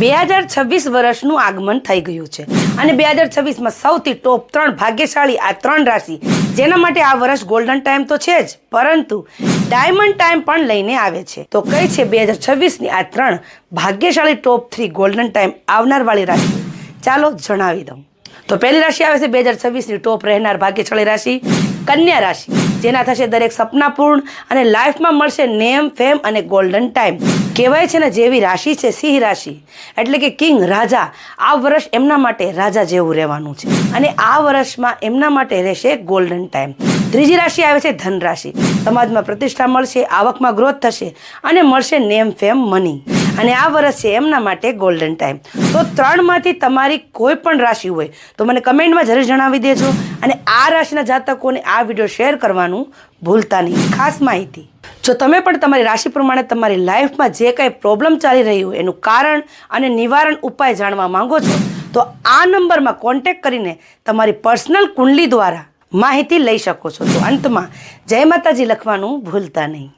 બે હજાર છવ્વીસ વર્ષનું આગમન થઈ ગયું છે. અને બે હજાર છવ્વીસમાં સૌથી ટોપ ત્રણ ભાગ્યશાળી આ ત્રણ રાશિ, જેના માટે આ વર્ષ ગોલ્ડન ટાઈમ તો છે જ, પરંતુ ડાયમંડ ટાઈમ પણ લઈને આવે છે. તો કઈ છે બે હજાર છવ્વીસની આ ત્રણ ભાગ્યશાળી ટોપ થ્રી ગોલ્ડન ટાઈમ આવનારવાળી રાશિ? ચાલો જણાવી દઉં. તો પહેલી રાશિ આવે છે બે હજાર છવ્વીસની ટોપ રહેનાર ભાગ્યશાળી રાશિ, કન્યા રાશિ, જેના થશે દરેક સપના પૂર્ણ અને લાઈફમાં મળશે નેમ ફેમ અને ગોલ્ડન ટાઈમ કહેવાય છે ને, જેવી રાશિ છે, સિંહ રાશિ. એટલે કે કિંગ, રાજા, આ વર્ષ એમના માટે રાજા જેવું રહેવાનું છે. અને આ વર્ષમાં એમના માટે રહેશે ગોલ્ડન ટાઈમ ત્રીજી રાશિ આવે છે ધન રાશિ. સમાજમાં પ્રતિષ્ઠા મળશે, આવકમાં ગ્રોથ થશે અને મળશે નેમ ફેમ મની અને આ વર્ષ છે એમના માટે ગોલ્ડન ટાઈમ તો ત્રણમાંથી તમારી કોઈ પણ રાશિ હોય, તો મને કમેન્ટમાં જરૂર જણાવી દેજો. અને આ રાશિના જાતકોને આ વીડિયો શેર કરવાનું ભૂલતા નહીં. ખાસ માહિતી. જો તમે પણ તમારી રાશિ પ્રમાણે તમારી લાઈફમાં જે કાંઈ પ્રોબ્લેમ ચાલી રહી હોય એનું કારણ અને નિવારણ ઉપાય જાણવા માંગો છો, તો આ નંબરમાં કોન્ટેક કરીને તમારી પર્સનલ કુંડલી દ્વારા માહિતી લઈ શકો છો. તો અંતમાં જય માતાજી લખવાનું ભૂલતા નહીં.